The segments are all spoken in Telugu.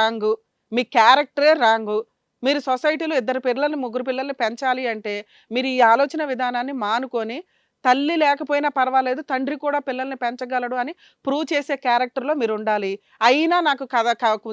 రాంగు. మీ క్యారెక్టరే రాంగు. మీరు సొసైటీలో ఇద్దరు పిల్లల్ని ముగ్గురు పిల్లల్ని పెంచాలి అంటే మీరు ఈ ఆలోచన విధానాన్ని మానుకొని తల్లి లేకపోయినా పర్వాలేదు తండ్రి కూడా పిల్లల్ని పెంచగలడు అని ప్రూవ్ చేసే క్యారెక్టర్లో మీరు ఉండాలి. అయినా నాకు కథ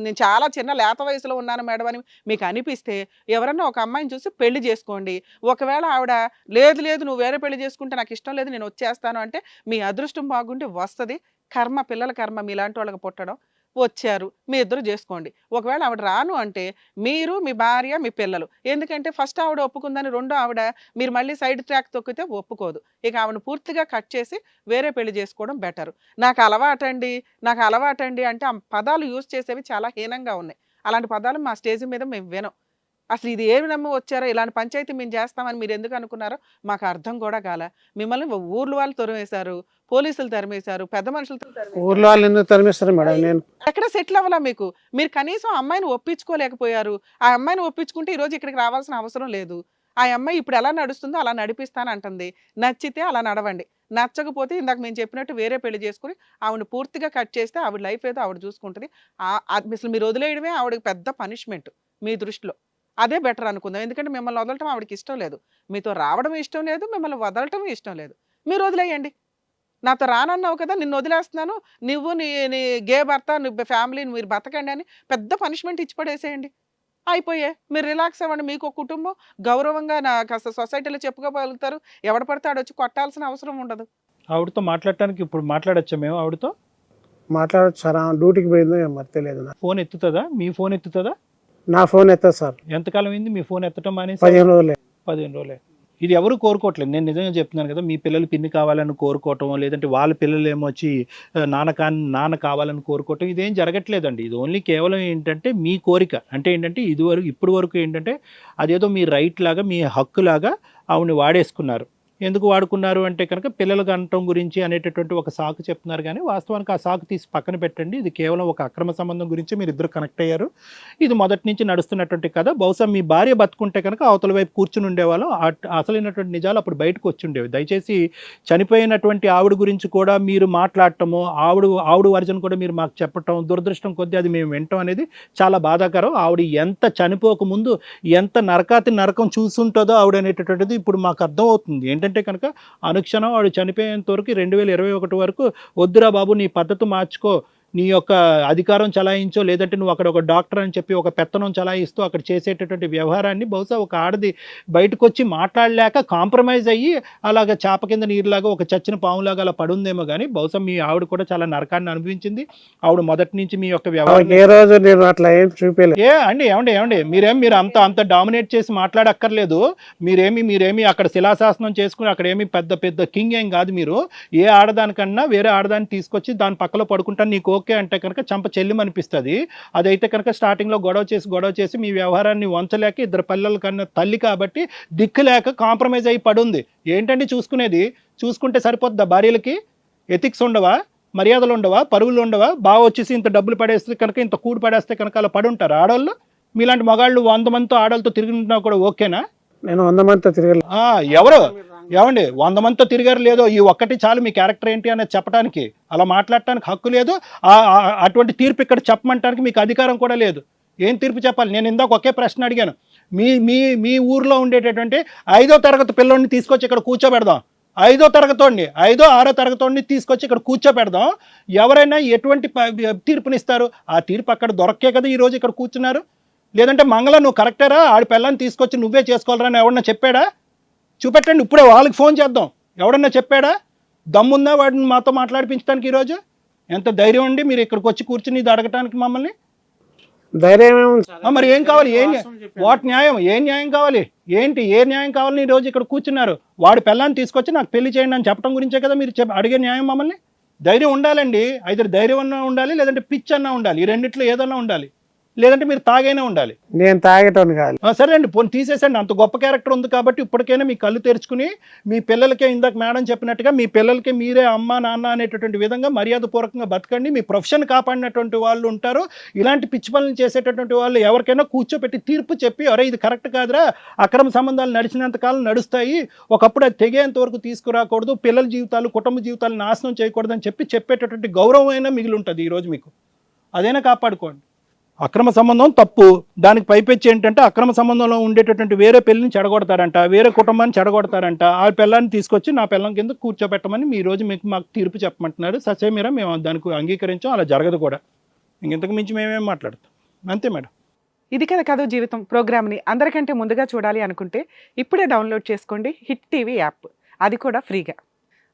నేను చాలా చిన్న లేత వయసులో ఉన్నాను మేడం అని మీకు అనిపిస్తే ఎవరన్నా ఒక అమ్మాయిని చూసి పెళ్ళి చేసుకోండి. ఒకవేళ ఆవిడ లేదు లేదు నువ్వు వేరే పెళ్ళి చేసుకుంటే నాకు ఇష్టం లేదు నేను వచ్చేస్తాను అంటే మీ అదృష్టం బాగుంటే వస్తుంది. కర్మ పిల్లల కర్మ మీలాంటి వాళ్ళకి పుట్టడం. వచ్చారు. మీ ఇద్దరు చేసుకోండి. ఒకవేళ ఆవిడ రాను అంటే మీరు మీ భార్య మీ పిల్లలు. ఎందుకంటే ఫస్ట్ ఆవిడ ఒప్పుకుందని రెండో ఆవిడ మీరు మళ్ళీ సైడ్ ట్రాక్ తొక్కితే ఒప్పుకోదు. ఇక ఆవిడ పూర్తిగా కట్ చేసి వేరే పెళ్ళి చేసుకోవడం బెటర్. నాకు అలవాటండి నాకు అలవాటండి అంటే ఆ పదాలు యూజ్ చేసేవి చాలా హీనంగా ఉన్నాయి. అలాంటి పదాలు మా స్టేజ్ మీద మేము వినం. అసలు ఇది ఏమి నమ్మి వచ్చారో ఇలాంటి పంచాయతీ మేము చేస్తామని మీరు ఎందుకు అనుకున్నారో మాకు అర్థం కూడా కాల. మిమ్మల్ని ఊర్లు వాళ్ళు తరిమేశారు పోలీసులు తరిమేశారు పెద్ద మనుషులతో తరిమేశారు. ఊర్లో వాళ్ళు ఎందుకు తరిమిస్తారు మేడం? నేను ఎక్కడ సెటిల్ అవ్వాలా మీకు? మీరు కనీసం అమ్మాయిని ఒప్పించుకోలేకపోయారు. ఆ అమ్మాయిని ఒప్పించుకుంటే ఈ రోజు ఇక్కడికి రావాల్సిన అవసరం లేదు. ఆ అమ్మాయి ఇప్పుడు ఎలా నడుస్తుందో అలా నడిపిస్తాను అంటుంది. నచ్చితే అలా నడవండి. నచ్చకపోతే ఇందాక మేము చెప్పినట్టు వేరే పెళ్ళి చేసుకుని ఆవిడ పూర్తిగా కట్ చేస్తే ఆవిడ లైఫ్ ఏదో ఆవిడ చూసుకుంటుంది. అసలు మీరు వదిలేయడమే ఆవిడకి పెద్ద పనిష్మెంట్ మీ దృష్టిలో. అదే బెటర్ అనుకుందాం. ఎందుకంటే మిమ్మల్ని వదలటం ఆవిడకి ఇష్టం లేదు. మీతో రావడం ఇష్టం లేదు మిమ్మల్ని వదలటం ఇష్టం లేదు. మీరు వదిలేయండి. నాతో రానన్నావు కదా నిన్ను వదిలేస్తున్నాను. నువ్వు నీ నీ గే భర్త నువ్వు ఫ్యామిలీ మీరు బతకండి అని పెద్ద పనిష్మెంట్ ఇచ్చి పడేసేయండి. అయిపోయే. మీరు రిలాక్స్ అవ్వండి. మీకు ఒక కుటుంబం గౌరవంగా నా కాస్త సొసైటీలో చెప్పుకోగలుగుతారు. ఎవడ పడితే ఆడ వచ్చి కొట్టాల్సిన అవసరం ఉండదు. ఆవిడతో మాట్లాడటానికి ఇప్పుడు మాట్లాడచ్చా మేము ఆవిడతో? మాట్లాడచ్చు సార్ డ్యూటీకి పోయిందో మరి తెలియదు ఫోన్ ఎత్తుతుందా? మీ ఫోన్ ఎత్తుతుందా? నా ఫోన్ ఎత్తా సార్. ఎంతకాలం అయింది? మీ ఫోన్ ఎత్తటం మానేసి? పదిహేను రోజులే. పదిహేను రోజులే. ఇది ఎవరు కోరుకోవట్లేదు. నేను నిజంగా చెప్తున్నాను కదా మీ పిల్లలు పిన్ని కావాలని కోరుకోవటం లేదంటే వాళ్ళ పిల్లలు ఏమో వచ్చి ఆ, నాన్న కా నాన్న కావాలని కోరుకోవటం ఇదేం జరగట్లేదండి. ఇది ఓన్లీ కేవలం ఏంటంటే మీ కోరిక. అంటే ఏంటంటే ఇదివరకు ఇప్పుడు వరకు ఏంటంటే అదేదో మీ రైట్ లాగా మీ హక్కు లాగా ఆవిడని వాడేసుకున్నారు. ఎందుకు వాడుకున్నారు అంటే కనుక పిల్లలు కనటం గురించి అనేటటువంటి ఒక సాకు చెప్తున్నారు. కానీ వాస్తవానికి ఆ సాకు తీసి పక్కన పెట్టండి. ఇది కేవలం ఒక అక్రమ సంబంధం గురించి మీరు ఇద్దరు కనెక్ట్ అయ్యారు. ఇది మొదటి నుంచి నడుస్తున్నటువంటి కథ. బహుశా మీ భార్య బతుకుంటే కనుక అవతల వైపు కూర్చుని ఉండేవాళ్ళం. అసలైనటువంటి నిజాలు అప్పుడు బయటకు వచ్చి ఉండేవి దయచేసి చనిపోయినటువంటి ఆవిడ గురించి కూడా మీరు మాట్లాడటము ఆవిడ ఆవిడ వర్జన్ కూడా మీరు మాకు చెప్పటం దురదృష్టం కొద్దీ అది మేము వింటాం అనేది చాలా బాధాకరం. ఆవిడ ఎంత చనిపోకముందు ఎంత నరకాతి నరకం చూసుంటుందో ఆవిడ అనేటటువంటిది ఇప్పుడు మాకు అర్థం అవుతుంది ఏంటంటే కనుక అనుక్షణం వాడు చనిపోయేంత వరకు రెండు వేల ఇరవై ఒకటి వరకు వద్దురా బాబు నీ పద్ధతి మార్చుకో. నీ యొక్క అధికారం చలాయించో లేదంటే నువ్వు అక్కడ ఒక డాక్టర్ అని చెప్పి ఒక పెత్తనం చలాయిస్తూ అక్కడ చేసేటటువంటి వ్యవహారాన్ని బహుశా ఒక ఆడది బయటకు వచ్చి మాట్లాడలేక కాంప్రమైజ్ అయ్యి అలాగ చాప కింద నీరులాగా ఒక చచ్చిన పాములాగా అలా పడుందేమో కానీ బహుశా మీ ఆవిడ కూడా చాలా నరకాన్ని అనిపించింది ఆవిడ మొదటి నుంచి మీ యొక్క వ్యవహారం ఏ రోజు నేను అట్లా ఏం ఏ అండి ఏమండి ఏమండి మీరేం మీరు అంత అంత డామినేట్ చేసి మాట్లాడక్కర్లేదు. మీరేమి మీరేమి అక్కడ శిలాశాసనం చేసుకుని అక్కడ ఏమి పెద్ద పెద్ద కింగ్ ఏం కాదు మీరు. ఏ ఆడదానికన్నా వేరే ఆడదాన్ని తీసుకొచ్చి దాని పక్కలో పడుకుంటాను నీకు ఓకే అంటే కనుక చంప చెల్లిమనిపిస్తుంది. అదైతే కనుక స్టార్టింగ్లో గొడవ చేసి గొడవ చేసి మీ వ్యవహారాన్ని వంచలేక ఇద్దరు పిల్లల కన్నా తల్లి కాబట్టి దిక్కు లేక కాంప్రమైజ్ అయి పడుంది. ఏంటండి చూసుకునేది? చూసుకుంటే సరిపోద్దా భార్యలకి? ఎథిక్స్ ఉండవా? మర్యాదలు ఉండవా? పరువులు ఉండవా? బాగా వచ్చేసి ఇంత డబ్బులు పడేస్తే కనుక ఇంత కూడు పడేస్తే కనుక అలా పడి ఉంటారు ఆడవాళ్ళు మీలాంటి మగాళ్ళు వంద మందితో ఆడవాళ్ళతో తిరుగుతున్నా కూడా ఓకేనా? నేను వంద మందితో తిరగలేదు ఆ, ఎవరు? ఏమండి వంద మందితో తిరిగారు లేదో ఈ ఒక్కటి చాలు మీ క్యారెక్టర్ ఏంటి అనేది చెప్పడానికి అలా మాట్లాడటానికి హక్కు లేదు అటువంటి తీర్పు ఇక్కడ చెప్పమంటానికి మీకు అధికారం కూడా లేదు. ఏం తీర్పు చెప్పాలి? నేను ఇందాక ఒకే ప్రశ్న అడిగాను. మీ మీ మీ ఊర్లో ఉండేటటువంటి ఐదో తరగతి పిల్లోడిని తీసుకొచ్చి ఇక్కడ కూర్చోబెడదాం. ఐదో తరగతోడిని ఐదో ఆరో తరగతోడిని తీసుకొచ్చి ఇక్కడ కూర్చోబెడదాం. ఎవరైనా ఎటువంటి ప- తీర్పునిస్తారు? ఆ తీర్పు అక్కడ దొరక్కే కదా ఈ రోజు ఇక్కడ కూర్చున్నారు. లేదంటే మంగళ నువ్వు కరెక్టరా? ఆడి పిల్లని తీసుకొచ్చి నువ్వే చేసుకోవాలని అని చెప్పాడా? చూపెట్టండి ఇప్పుడే వాళ్ళకి ఫోన్ చేద్దాం. ఎవడన్నా చెప్పాడా? దమ్ముందా వాడిని మాతో మాట్లాడిపించడానికి ఈరోజు? ఎంత ధైర్యం అండి మీరు ఇక్కడికి వచ్చి కూర్చుని ఇది అడగటానికి మమ్మల్ని? ధైర్యం మరి ఏం కావాలి? ఏం. వాట్ న్యాయం? ఏ న్యాయం కావాలి? ఏంటి? ఏ న్యాయం కావాలని ఈ రోజు ఇక్కడ కూర్చున్నారు? వాడి పిల్లాన్ని తీసుకొచ్చి నాకు పెళ్ళి చేయండి అని చెప్పడం గురించే కదా మీరు చెప్ అడిగే న్యాయం మమ్మల్ని? ధైర్యం ఉండాలండి. అయితే ధైర్యం అన్నా ఉండాలి లేదంటే పిచ్ అన్నా ఉండాలి. ఈ రెండిట్లో ఏదన్నా ఉండాలి. లేదంటే మీరు తాగైనా ఉండాలి. నేను తాగేటోని కాదు. సరే అండి పోనీ తీసేసండి. అంత గొప్ప క్యారెక్టర్ ఉంది కాబట్టి ఇప్పటికైనా మీ కళ్ళు తెరుచుకుని మీ పిల్లలకే ఇందాక మేడం చెప్పినట్టుగా మీ పిల్లలకి మీరే అమ్మ నాన్న అనేటటువంటి విధంగా మర్యాదపూర్వకంగా బతకండి. మీ ప్రొఫెషన్ కాపాడినటువంటి వాళ్ళు ఉంటారు. ఇలాంటి పిచ్చి పనులు చేసేటటువంటి వాళ్ళు ఎవరికైనా కూర్చోపెట్టి తీర్పు చెప్పి అరే ఇది కరెక్ట్ కాదురా. అక్రమ సంబంధాలు నడిచినంత కాలం నడుస్తాయి. ఒకప్పుడు అది తెగేంత వరకు తీసుకురాకూడదు. పిల్లల జీవితాలు కుటుంబ జీవితాలు నాశనం చేయకూడదని చెప్పి చెప్పేటటువంటి గౌరవం అయినా మిగిలి ఉంటుంది ఈరోజు మీకు. అదైనా కాపాడుకోండి. అక్రమ సంబంధం తప్పు. దానికి పైపెచ్చి ఏంటంటే అక్రమ సంబంధంలో ఉండేటటువంటి వేరే పెళ్ళిని చెడగొడతారంట. వేరే కుటుంబాన్ని చెడగొడతారంట. ఆ పిల్లాన్ని తీసుకొచ్చి నా పిల్లం కింద కూర్చోబెట్టమని మీ రోజు మీకు మాకు తీర్పు చెప్పమంటున్నారు. ససేమీరా మేము దానికి అంగీకరించాం. అలా జరగదు కూడా. ఇంతకు మించి మేమేం మాట్లాడతాం. అంతే మేడం. ఇది కదా కాదు జీవితం ప్రోగ్రామ్ని అందరికంటే ముందుగా చూడాలి అనుకుంటే ఇప్పుడే డౌన్లోడ్ చేసుకోండి హిట్ టీవీ యాప్. అది కూడా ఫ్రీగా.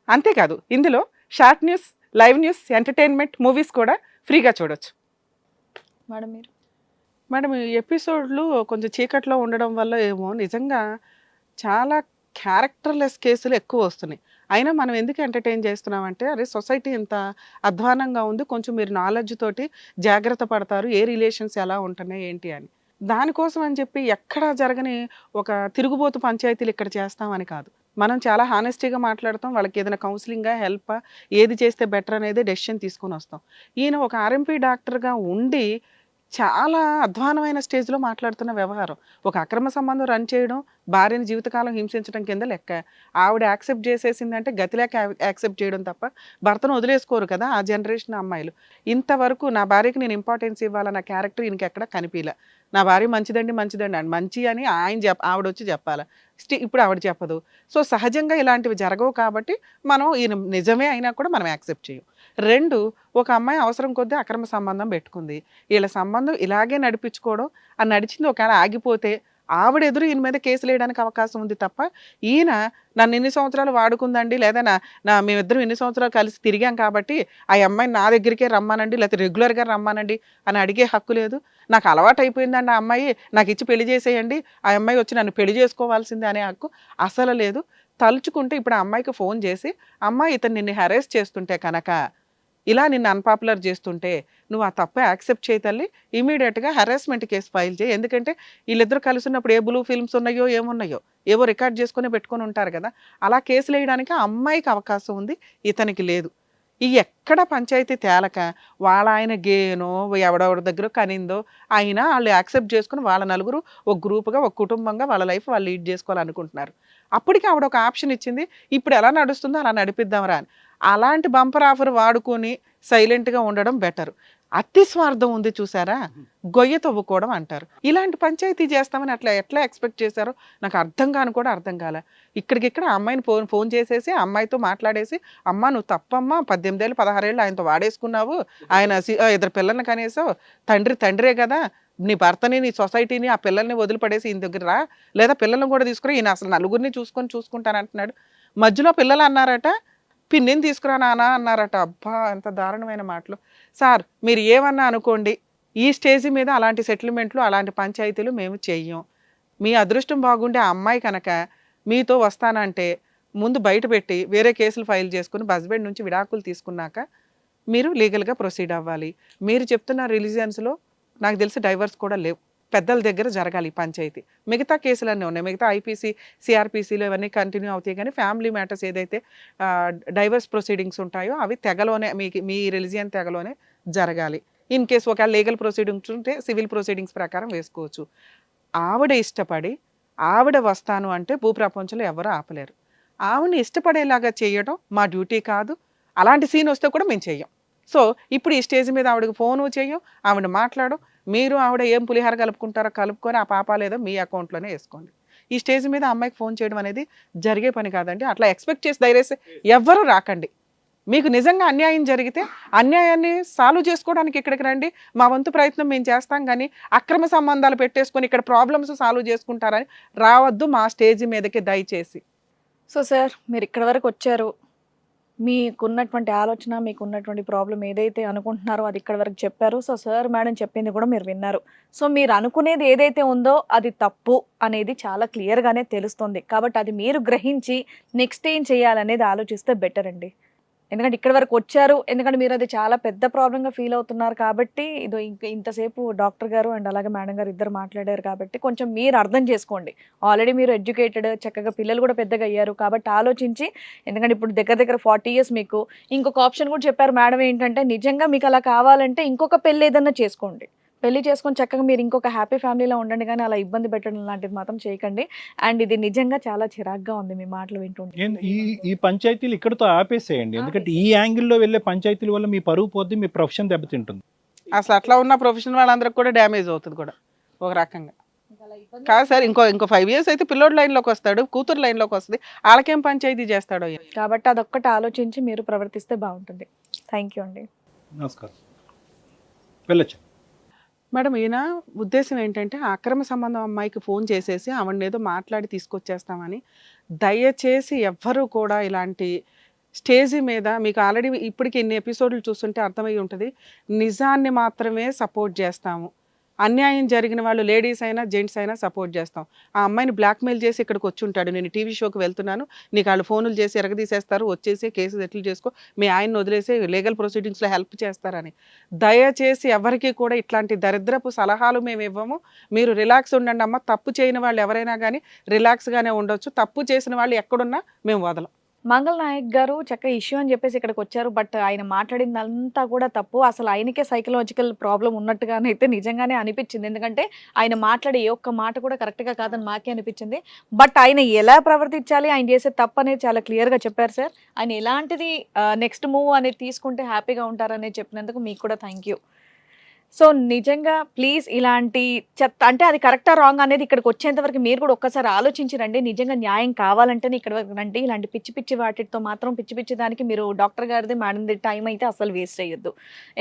అంతేకాదు ఇందులో short news live news entertainment movies కూడా ఫ్రీగా చూడొచ్చు. మేడం మీరు? మేడం ఈ ఎపిసోడ్లు కొంచెం చీకట్లో ఉండడం వల్ల ఏమో నిజంగా చాలా క్యారెక్టర్లెస్ కేసులు ఎక్కువ వస్తున్నాయి. అయినా మనం ఎందుకు ఎంటర్టైన్ చేస్తున్నామంటే అరే సొసైటీ ఇంత అధ్వానంగా ఉంది కొంచెం మీరు నాలెడ్జ్ తోటి జాగ్రత్త పడతారు ఏ రిలేషన్స్ ఎలా ఉంటున్నాయి ఏంటి అని. దానికోసం అని చెప్పి ఎక్కడ జరగని ఒక తిరుగుబోతు పంచాయతీలు ఇక్కడ చేస్తామని కాదు. మనం చాలా హానెస్టీగా మాట్లాడతాం వాళ్ళకి ఏదైనా కౌన్సిలింగ్గా హెల్ప్ ఏది చేస్తే బెటర్ అనేది డెసిషన్ తీసుకొని వస్తాం. ఈయన ఒక ఆర్ఎంపీ డాక్టర్గా ఉండి చాలా అధ్వానమైన స్టేజ్లో మాట్లాడుతున్న వ్యవహారం. ఒక అక్రమ సంబంధం రన్ చేయడం భార్యని జీవితకాలం హింసించడం కింద లెక్క. ఆవిడ యాక్సెప్ట్ చేసేసిందంటే గతిలేక యాక్సెప్ట్ చేయడం తప్ప భర్తను వదిలేసుకోరు కదా ఆ జనరేషన్ అమ్మాయిలు. ఇంతవరకు నా భార్యకి నేను ఇంపార్టెన్స్ ఇవ్వాలన్న క్యారెక్టర్ ఈయనకి కనిపించలే నా భార్య మంచిదండి మంచిదండి అని మంచి అని ఆయన చెప్ ఆవిడ వచ్చి చెప్పాలి స్టి ఇప్పుడు ఆవిడ చెప్పదు. సో సహజంగా ఇలాంటివి జరగవు కాబట్టి మనం ఈయన నిజమే అయినా కూడా మనం యాక్సెప్ట్ చేయం రెండు ఒక అమ్మాయి అవసరం కొద్దీ అక్రమ సంబంధం పెట్టుకుంది. వీళ్ళ సంబంధం ఇలాగే నడిపించుకోవడం ఆ నడిచింది ఒకవేళ ఆగిపోతే ఆవిడ ఎదురు ఈయన మీద కేసులు వేయడానికి అవకాశం ఉంది తప్ప ఈయన నన్ను ఎన్ని సంవత్సరాలు వాడుకుందండి లేదా నా నా మేమిద్దరం ఎన్ని సంవత్సరాలు కలిసి తిరిగాం కాబట్టి ఆ అమ్మాయిని నా దగ్గరికే రమ్మానండి లేకపోతే రెగ్యులర్గా రమ్మానండి అని అడిగే హక్కు లేదు. నాకు అలవాటు అయిపోయిందండి ఆ అమ్మాయి నాకు ఇచ్చి పెళ్ళి చేసేయండి ఆ అమ్మాయి వచ్చి నన్ను పెళ్ళి చేసుకోవాల్సిందే అనే హక్కు అసలు లేదు. తలుచుకుంటే ఇప్పుడు ఆ అమ్మాయికి ఫోన్ చేసి అమ్మాయి ఇతను నిన్ను హెరేస్ చేస్తుంటే కనుక ఇలా నిన్ను అన్పాపులర్ చేస్తుంటే నువ్వు ఆ తప్ప యాక్సెప్ట్ చేయి తల్లి. ఇమీడియట్గా హెరాస్మెంట్ కేసు ఫైల్ చేయి. ఎందుకంటే వీళ్ళిద్దరు కలిసి ఉన్నప్పుడు ఏ బ్లూ ఫిల్మ్స్ ఉన్నాయో ఏమున్నాయో ఏవో రికార్డ్ చేసుకుని పెట్టుకొని ఉంటారు కదా. అలా కేసులు వేయడానికి ఆ అమ్మాయికి అవకాశం ఉంది ఇతనికి లేదు. ఈ ఎక్కడ పంచాయతీ తేలక వాళ్ళ ఆయన గేనో ఎవడెవడి దగ్గర కనిందో అయినా వాళ్ళు యాక్సెప్ట్ చేసుకుని వాళ్ళ నలుగురు ఒక గ్రూప్గా ఒక కుటుంబంగా వాళ్ళ లైఫ్ వాళ్ళు లీడ్ చేసుకోవాలనుకుంటున్నారు. అప్పటికి ఆవిడ ఒక ఆప్షన్ ఇచ్చింది ఇప్పుడు ఎలా నడుస్తుందో అలా నడిపిద్దాంరా అని. అలాంటి బంపర్ ఆఫర్ వాడుకొని సైలెంట్గా ఉండడం బెటర్. అతి స్వార్థం ఉంది చూసారా? గొయ్య తవ్వుకోవడం అంటారు. ఇలాంటి పంచాయతీ చేస్తామని అట్లా ఎట్లా ఎక్స్పెక్ట్ చేశారో నాకు అర్థం కాని కూడా అర్థం కాలే. ఇక్కడికిక్కడ ఆ అమ్మాయిని ఫోన్ ఫోన్ చేసేసి అమ్మాయితో మాట్లాడేసి అమ్మ నువ్వు తప్పమ్మా పద్దెనిమిదేళ్ళు పదహారేళ్ళు ఆయనతో వాడేసుకున్నావు. ఆయన ఇద్దరు పిల్లల్ని కనీసం తండ్రి తండ్రే కదా. నీ భర్తని నీ సొసైటీని ఆ పిల్లల్ని వదిలిపడేసి ఈయన దగ్గర రా. లేదా పిల్లల్ని కూడా తీసుకురా. ఈయన అసలు నలుగురిని చూసుకొని చూసుకుంటానంటున్నాడు. మధ్యలో పిల్లలు అన్నారట పిన్నిని తీసుకురా నాన్న అన్నారట. అబ్బా ఎంత దారుణమైన మాటలు. సార్ మీరు ఏమన్నా అనుకోండి ఈ స్టేజ్ మీద అలాంటి సెటిల్మెంట్లు అలాంటి పంచాయతీలు మేము చెయ్యం. మీ అదృష్టం బాగుండే ఆ అమ్మాయి కనుక మీతో వస్తానంటే ముందు బయట పెట్టి వేరే కేసులు ఫైల్ చేసుకుని హస్బెండ్ నుంచి విడాకులు తీసుకున్నాక మీరు లీగల్గా ప్రొసీడ్ అవ్వాలి. మీరు చెప్తున్న రిలీజియన్స్లో నాకు తెలిసి డైవర్స్ కూడా లేవు. పెద్దల దగ్గర జరగాలి పంచాయతీ. మిగతా కేసులన్నీ ఉన్నాయి. మిగతా ఐపీసీ సిఆర్పీసీలో ఇవన్నీ కంటిన్యూ అవుతాయి. కానీ ఫ్యామిలీ మ్యాటర్స్ ఏదైతే డైవర్స్ ప్రొసీడింగ్స్ ఉంటాయో అవి తెగలోనే మీ మీ రిలిజియన్ తెగలోనే జరగాలి. ఇన్ కేసు ఒకవేళ లీగల్ ప్రొసీడింగ్స్ ఉంటే సివిల్ ప్రొసీడింగ్స్ ప్రకారం వేసుకోవచ్చు. ఆవిడ ఇష్టపడి ఆవిడ వస్తాను అంటే భూప్రపంచంలో ఎవరు ఆపలేరు. ఆవిడని ఇష్టపడేలాగా చేయడం మా డ్యూటీ కాదు. అలాంటి సీన్ వస్తే కూడా మేము చెయ్యం సో ఇప్పుడు ఈ స్టేజ్ మీద ఆవిడకి ఫోను చేయం ఆవిడ మాట్లాడడం మీరు ఆవిడ ఏం పులిహార కలుపుకుంటారో కలుపుకొని ఆ పాప లేదో మీ అకౌంట్లోనే వేసుకోండి. ఈ స్టేజ్ మీద అమ్మాయికి ఫోన్ చేయడం అనేది జరిగే పని కాదండి. అట్లా ఎక్స్పెక్ట్ చేసి ధైర్యస్తే ఎవ్వరూ రాకండి. మీకు నిజంగా అన్యాయం జరిగితే అన్యాయాన్ని సాల్వ్ చేసుకోవడానికి ఇక్కడికి రండి. మా వంతు ప్రయత్నం మేము చేస్తాం కానీ అక్రమ సంబంధాలు పెట్టేసుకొని ఇక్కడ ప్రాబ్లమ్స్ సాల్వ్ చేసుకుంటారని రావద్దు మా స్టేజ్ మీదకి దయచేసి. సో సార్ మీరు ఇక్కడ వరకు వచ్చారు. మీకున్నటువంటి ఆలోచన మీకున్నటువంటి ప్రాబ్లం ఏదైతే అనుకుంటున్నారో అది ఇక్కడ వరకు చెప్పారు. సో సార్ మేడం చెప్పింది కూడా మీరు విన్నారు. సో మీరు అనుకునేది ఏదైతే ఉందో అది తప్పు అనేది చాలా క్లియర్గానే తెలుస్తుంది. కాబట్టి అది మీరు గ్రహించి నెక్స్ట్ ఏం చేయాలనేది ఆలోచిస్తే బెటర్ అండి. ఎందుకంటే ఇక్కడ వరకు వచ్చారు. ఎందుకంటే మీరు అది చాలా పెద్ద ప్రాబ్లంగా ఫీల్ అవుతున్నారు కాబట్టి ఇదో ఇంతసేపు డాక్టర్ గారు అండ్ అలాగే మేడం గారు ఇద్దరు మాట్లాడారు కాబట్టి కొంచెం మీరు అర్థం చేసుకోండి. ఆల్రెడీ మీరు ఎడ్యుకేటెడ్ చక్కగా పిల్లలు కూడా పెద్దగా అయ్యారు కాబట్టి ఆలోచించి ఎందుకంటే ఇప్పుడు దగ్గర దగ్గర ఫార్టీ ఇయర్స్ మీకు. ఇంకొక ఆప్షన్ కూడా చెప్పారు మేడం ఏంటంటే నిజంగా మీకు అలా కావాలంటే ఇంకొక పెళ్ళి ఏదన్నా చేసుకోండి. పెళ్ళి చేసుకొని చక్కగా మీరు ఇంకొక హ్యాపీ ఫ్యామిలీలో ఉండండి కానీ అలా ఇబ్బంది పెట్టడం లాంటిది మాత్రం చేయకండి. అండ్ ఇది నిజంగా చాలా చిరాగ్గా ఉంది మీ మాటలు వింటుంటే. ఈ ఈ పంచాయతీలు ఇక్కడతో ఆపేసేయండి. ఎందుకంటే ఈ యాంగిల్లో వెళ్ళే పంచాయతీల వల్ల మీ పరువు పోద్ది మీ ప్రొఫెషన్ దెబ్బతింటుంది అసలు అట్లా ఉన్న ప్రొఫెషనల్ వాళ్ళందరికి కూడా డ్యామేజ్ అవుతుంది కూడా ఒక రకంగా. కాదు సార్ ఇంకో ఇంకో ఫైవ్ ఇయర్స్ అయితే పిల్లోడు లైన్లోకి వస్తాడు కూతురు లైన్లోకి వస్తుంది. వాళ్ళకేం పంచాయతీ చేస్తాడో. కాబట్టి అదొక్కటి ఆలోచించి మీరు ప్రవర్తిస్తే బాగుంటుంది. థ్యాంక్ యూ అండి. నమస్కారం. వెళ్ళొచ్చు మేడం ఈయన ఉద్దేశం ఏంటంటే అక్రమ సంబంధం అమ్మాయికి ఫోన్ చేసేసి ఆవిడని ఏదో మాట్లాడి తీసుకొచ్చేస్తామని దయచేసి ఎవ్వరూ కూడా ఇలాంటి స్టేజ్ మీద మీకు ఆల్రెడీ ఇప్పటికి ఎన్ని ఎపిసోడ్లు చూస్తుంటే అర్థమై ఉంటుంది నిజాన్ని మాత్రమే సపోర్ట్ చేస్తాము. అన్యాయం జరిగిన వాళ్ళు లేడీస్ అయినా జెంట్స్ అయినా సపోర్ట్ చేస్తాం. ఆ అమ్మాయిని బ్లాక్మెయిల్ చేసి ఇక్కడికి వచ్చి ఉంటాడు. నేను టీవీ షోకి వెళ్తున్నాను. నీకు వాళ్ళు ఫోన్లు చేసి ఎరగదీసేస్తారు. వచ్చేసి కేసు సెటిల్ చేసుకో. మీ ఆయన్ని వదిలేసి లీగల్ ప్రొసీడింగ్స్లో హెల్ప్ చేస్తారని. దయచేసి ఎవరికి కూడా ఇట్లాంటి దరిద్రపు సలహాలు మేము ఇవ్వము. మీరు రిలాక్స్ ఉండండి అమ్మ. తప్పు చేయని వాళ్ళు ఎవరైనా కానీ రిలాక్స్గానే ఉండొచ్చు. తప్పు చేసిన వాళ్ళు ఎక్కడున్నా మేము వదలం. మంగళ నాయక్ గారు చక్క ఇష్యూ అని చెప్పేసి ఇక్కడికి వచ్చారు. బట్ ఆయన మాట్లాడిందంతా కూడా తప్పు. అసలు ఆయనకే సైకలాజికల్ ప్రాబ్లం ఉన్నట్టుగానైతే నిజంగానే అనిపించింది. ఎందుకంటే ఆయన మాట్లాడే ఏ ఒక్క మాట కూడా కరెక్ట్గా కాదని మాకే అనిపించింది. బట్ ఆయన ఎలా ప్రవర్తించాలి? ఆయన చేసే తప్పు అనేది చాలా క్లియర్గా చెప్పారు సార్. ఆయన ఎలాంటిది నెక్స్ట్ మూవ్ అనేది తీసుకుంటే హ్యాపీగా ఉంటారనేది చెప్పినందుకు మీకు కూడా థ్యాంక్ యూ సో నిజంగా ప్లీజ్ ఇలాంటి చెత్త అంటే అది కరెక్టా రాంగ్ అనేది ఇక్కడికి వచ్చేంత వరకు మీరు కూడా ఒక్కసారి ఆలోచించి రండి. నిజంగా న్యాయం కావాలంటేనే ఇక్కడ వరకు రండి. ఇలాంటి పిచ్చి పిచ్చి వాటితో మాత్రం పిచ్చి పిచ్చి దానికి మీరు డాక్టర్ గారిది మేడంది టైం అయితే అసలు వేస్ట్ చేయొద్దు.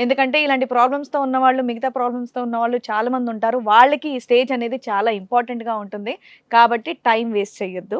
ఎందుకంటే ఇలాంటి ప్రాబ్లమ్స్తో ఉన్నవాళ్ళు మిగతా ప్రాబ్లమ్స్తో ఉన్నవాళ్ళు చాలామంది ఉంటారు. వాళ్ళకి ఈ స్టేజ్ అనేది చాలా ఇంపార్టెంట్గా ఉంటుంది. కాబట్టి టైం వేస్ట్ చేయొద్దు.